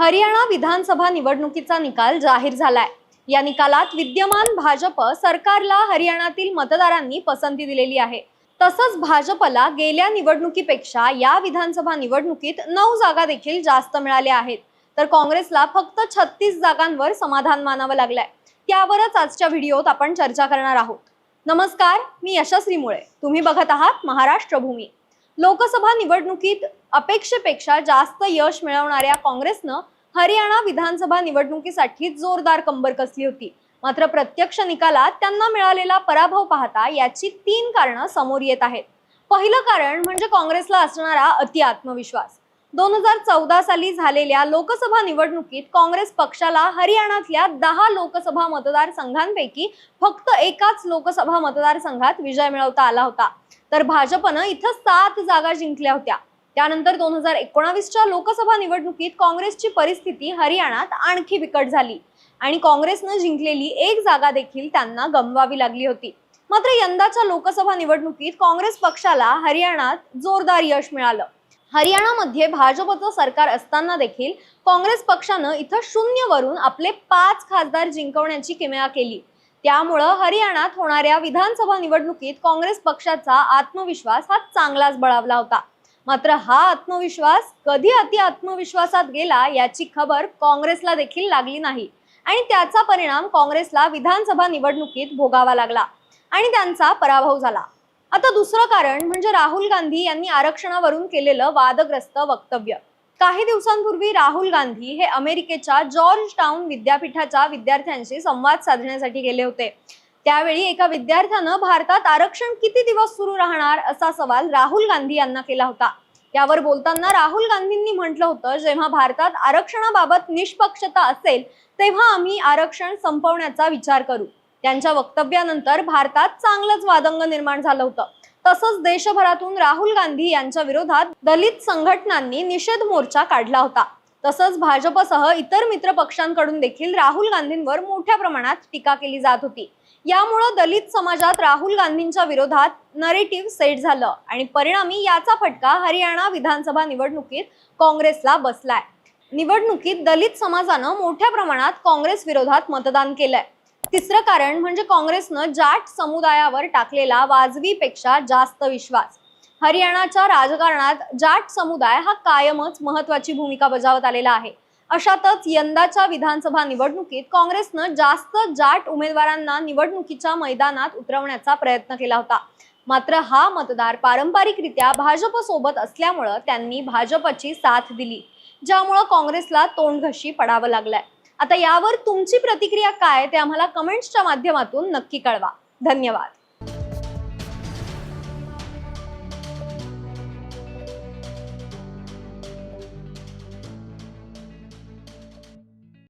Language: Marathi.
हरियाणा विधानसभा निवडणुकीचा निकाल जाहीर झालाय. या निकालात विद्यमान भाजप सरकारला हरियाणातील मतदारांनी पसंती दिलेली आहे. तसंच भाजपला गेल्या निवडणुकीपेक्षा या विधानसभा निवडणुकीत नऊ जागा देखील जास्त मिळाल्या आहेत. तर काँग्रेसला फक्त छत्तीस जागांवर समाधान मानावं लागलंय. त्यावरच आजच्या व्हिडिओत आपण चर्चा करणार आहोत. नमस्कार मी यशस्वी मुळे. तुम्ही बघत आहात महाराष्ट्र भूमी. लोकसभा निवडणुकीत अपेक्षेपेक्षा जास्त यश मिळवणाऱ्या काँग्रेसनं हरियाणा विधानसभा निवडणुकीसाठी जोरदार कंबर कसली होती. मात्र प्रत्यक्ष निकालात त्यांना मिळालेला पराभव पाहता याची तीन कारणं समोर येत आहेत. पहिलं कारण म्हणजे काँग्रेसला असणारा अति आत्मविश्वास. दोन हजार चौदा साली झालेल्या लोकसभा निवडणुकीत काँग्रेस पक्षाला हरियाणातल्या दहा लोकसभा मतदारसंघांपैकी फक्त एकाच लोकसभा मतदारसंघात विजय मिळवता आला होता. तर भाजपनं इथं सात जागा जिंकल्या होत्या. त्यानंतर दोन हजार एकोणावीसच्या लोकसभा निवडणुकीत काँग्रेसची परिस्थिती हरियाणात आणखी बिकट झाली आणि काँग्रेसनं जिंकलेली एक जागा देखील त्यांना गमवावी लागली होती. मात्र यंदाच्या लोकसभा निवडणुकीत काँग्रेस पक्षाला हरियाणात जोरदार यश मिळालं. हरियाणामध्ये भाजपचं सरकार असताना देखील काँग्रेस पक्षानं इथं शून्यवरून आपले पाच खासदार जिंकवण्याची किमया केली. त्यामुळं हरियाणात होणाऱ्या विधानसभा निवडणुकीत काँग्रेस पक्षाचा आत्मविश्वास हा चांगलाच बळावला होता. मात्र हा आत्मविश्वास कधी अति आत्मविश्वासात गेला याची खबर काँग्रेसला देखील लागली नाही. आणि त्याचा परिणाम काँग्रेसला विधानसभा निवडणुकीत भोगावा लागला आणि त्यांचा पराभव झाला. आता दुसरं कारण म्हणजे राहुल गांधी यांनी आरक्षणावरून केलेलं वादग्रस्त वक्तव्य. काही दिवसांपूर्वी राहुल गांधी हे अमेरिकेच्या जॉर्ज टाउन विद्यापीठाच्या विद्यार्थ्यांशी संवाद साधण्यासाठी गेले होते. त्यावेळी एका विद्यार्थ्यानं भारतात आरक्षण किती दिवस सुरू राहणार असा सवाल राहुल गांधी यांना केला होता. यावर बोलताना राहुल गांधींनी म्हटलं होतं जेव्हा भारतात आरक्षणाबाबत निष्पक्षता असेल तेव्हा आम्ही आरक्षण संपवण्याचा विचार करू. त्यांच्या वक्तव्यानंतर भारतात चांगलंच वादंग निर्माण झालं होतं. तसंच देशभरातून राहुल गांधी यांच्या विरोधात दलित संघटनांनी निषेध मोर्चा काढला होता. तसंच भाजपसह इतर मित्र पक्षांकडून देखील राहुल गांधींवर मोठ्या प्रमाणात टीका केली जात होती. यामुळं दलित समाजात राहुल गांधींच्या विरोधात नरेटिव्ह सेट झालं आणि परिणामी याचा फटका हरियाणा विधानसभा निवडणुकीत काँग्रेसला बसलाय. निवडणुकीत दलित समाजानं मोठ्या प्रमाणात काँग्रेस विरोधात मतदान केलंय. तिसरं कारण म्हणजे काँग्रेसनं जाट समुदायावर टाकलेला वाजवीपेक्षा जास्त विश्वास. हरियाणाच्या राजकारणात जाट समुदाय हा कायमच महत्वाची भूमिका बजावत आलेला आहे. अशातच यंदाच्या विधानसभा निवडणुकीत काँग्रेसनं जास्त जाट उमेदवारांना निवडणुकीच्या मैदानात उतरवण्याचा प्रयत्न केला होता. मात्र हा मतदार पारंपरिकरित्या भाजप सोबत असल्यामुळं त्यांनी भाजपची साथ दिली ज्यामुळं काँग्रेसला तोंडघशी पडावं लागलंय. आता यावर तुमची प्रतिक्रिया काय ते आम्हाला कमेंट्सच्या माध्यमातून नक्की कळवा. धन्यवाद.